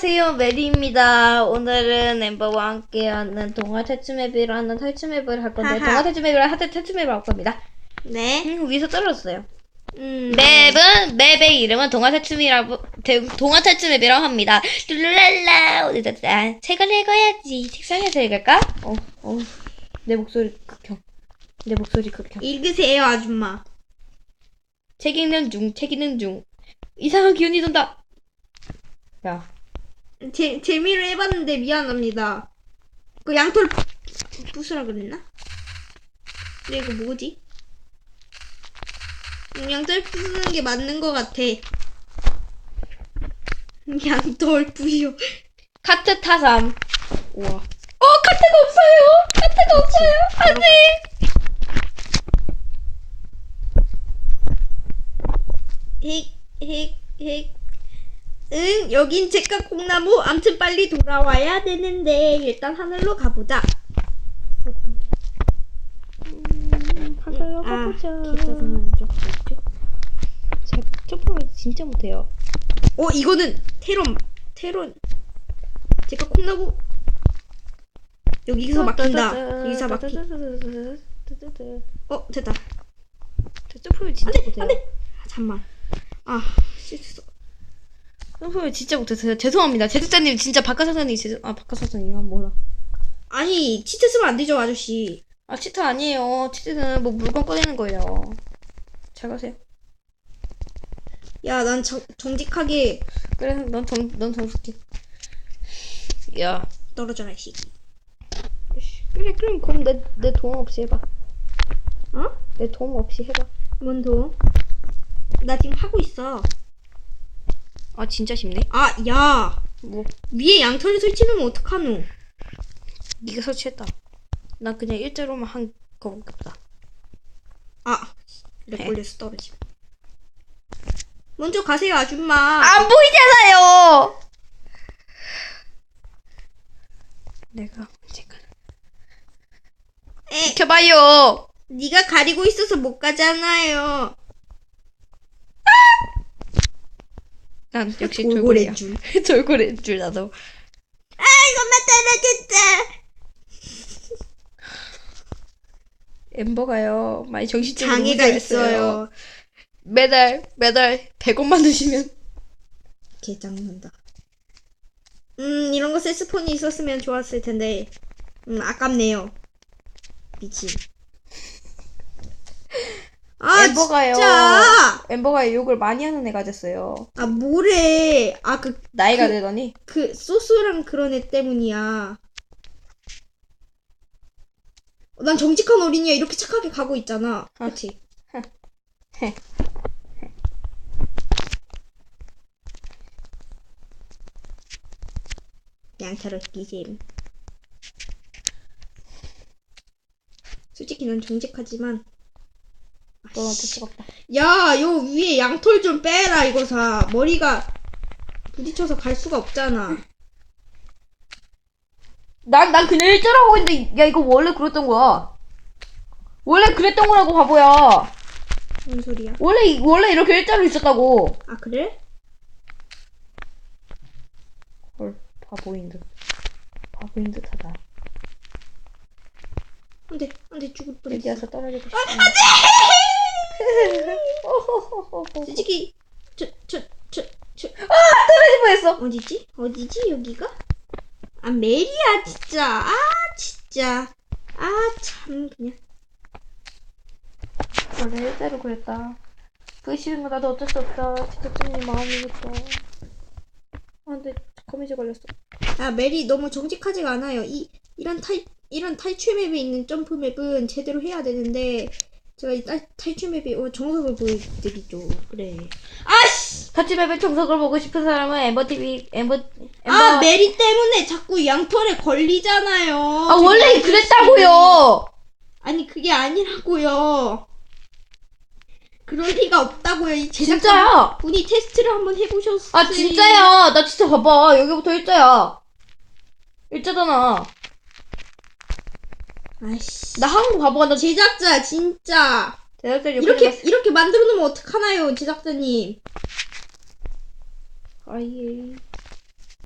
안녕하세요 메리입니다. 오늘은 엠버와 함께하는 동화 탈춤맵이라는 탈춤맵을 할 건데 하하. 동화 탈춤맵이랑 하트 탈춤맵을 할 겁니다. 네. 음, 위에서 떨어졌어요. 음. 맵은 맵의 이름은 동화 탈춤이라고 대- 동화 탈춤맵이라고 합니다. 룰랄라 어디다 아, 책을 읽어야지. 책상에서 읽을까? 어, 어. 내 목소리 극혐. 내 목소리 극혐. 읽으세요, 아줌마. 책 읽는 중, 책 읽는 중. 이상한 기운이 돈다. 야, 제, 재미로 해봤는데 미안합니다. 그 양털 부- 부수라 그랬나? 근데 이거 뭐지? 음, 양털 부수는 게 맞는 것 같아. 양털 부셔. 카트 타삼. 우와. 어, 카트가 없어요. 카트가 없어요. 안 돼. 헥, 헥, 헥. 응, 여긴 제가 콩나무. 암튼 빨리 돌아와야 되는데, 일단 하늘로 가보자. 하늘로 아, 가보자. 제가 점프를 진짜 못해요. 어, 이거는 테론, 테론. 제가 콩나무. 여기서 막힌다. 여기서 막힌. 어, 됐다. 저 점프를 진짜 못해요. 아, 잠만. 아, 실수. 점프를 진짜 못했어요. 죄송합니다. 제작자님 진짜 박가사사님 죄송. 아 박가사사님이야 몰라. 아니, 치트 쓰면 안 되죠, 아저씨. 아 치트 아니에요. 치트는 뭐 물건 꺼내는 거예요. 잘 가세요. 야, 난 정, 정직하게 그래 넌정넌 정숙해. 야. 떨어져라, 이 씨. 그래 그럼 그럼 내 내 도움 없이 해봐. 어? 내 도움 없이 해봐. 뭔 도? 나 지금 하고 있어. 아 진짜 쉽네. 아, 야. 뭐 위에 양털을 설치하면 어떡하노? 네가 설치했다. 난 그냥 일자로만 한 거밖에 없다. 아, 렉 네. 걸려서 떨어지. 먼저 가세요, 아줌마. 안 보이잖아요. 내가 언제까 에, 지켜봐요. 네가 가리고 있어서 못 가잖아요. 난 역시 돌고래야. 줄. 돌고래인 줄 나도. 아, 이것만 떨어졌다. 엠버가요. 많이 정신적으로 장애가 문제가 있어요. 매달 매달 100원만 주시면 개짱난다. 음, 이런 거 세스폰이 있었으면 좋았을 텐데. 음, 아깝네요. 미친. 아, 엠버가요. 진짜! 엠버가 욕을 많이 하는 애가 됐어요. 아, 뭐래. 아, 그, 나이가 그- 되더니 그, 소스랑 그런 애 때문이야. 난 정직한 어린이야. 이렇게 착하게 가고 있잖아. 그치? 양털을 끼셈. 솔직히 난 정직하지만 너한테 뜨겁다. 야, 요 위에 양털 좀 빼라 이거 사. 머리가 부딪혀서 갈 수가 없잖아. 난, 난 그냥 일자라고 했는데, 야, 이거 원래 그랬던 거야. 원래 그랬던 거라고, 바보야. 뭔 소리야? 원래, 이- 원래 이렇게 일자로 있었다고. 아 그래? 헐, 바보인 듯. 바보인 듯 하다. 안 돼, 안 돼 죽을 뻔했어. 여기 와서 떨어지고 싶어. 솔직히 저저저저 떨어질 뻔했어. 어디지? 어디지 여기가? 아 메리야 진짜. 아 진짜. 아 참 그냥. 원래 일자로 그랬다. 그게 싫은 거 나도 어쩔 수 없다. 제작자님 마음이니까. 아, 근데 거미줄 걸렸어. 아 메리 너무 정직하지가 않아요. 이 이런 탈 이런 탈출 맵에 있는 점프 맵은 제대로 해야 되는데 제가 이 탈, 탈출 맵에 어, 정석을 보여드리죠. 그래. 아씨. 타치맵의 정석을 보고 싶은 사람은 엠버TV, 엠버, 엠버. 아 메리 때문에 자꾸 양털에 걸리잖아요. 아, 원래 그랬다고요! 아니 그게 아니라고요. 그럴 리가 없다고요. 이 진짜야! 분이 테스트를 한번 해보셨어요. 아, 진짜야! 나 진짜 봐봐. 여기부터 일자야. 일자잖아. 아이씨. 나거 봐봐. 나 제작자 진짜 제작자 이렇게 이렇게 만들어 놓으면 어떡하나요, 제작자님? 아예.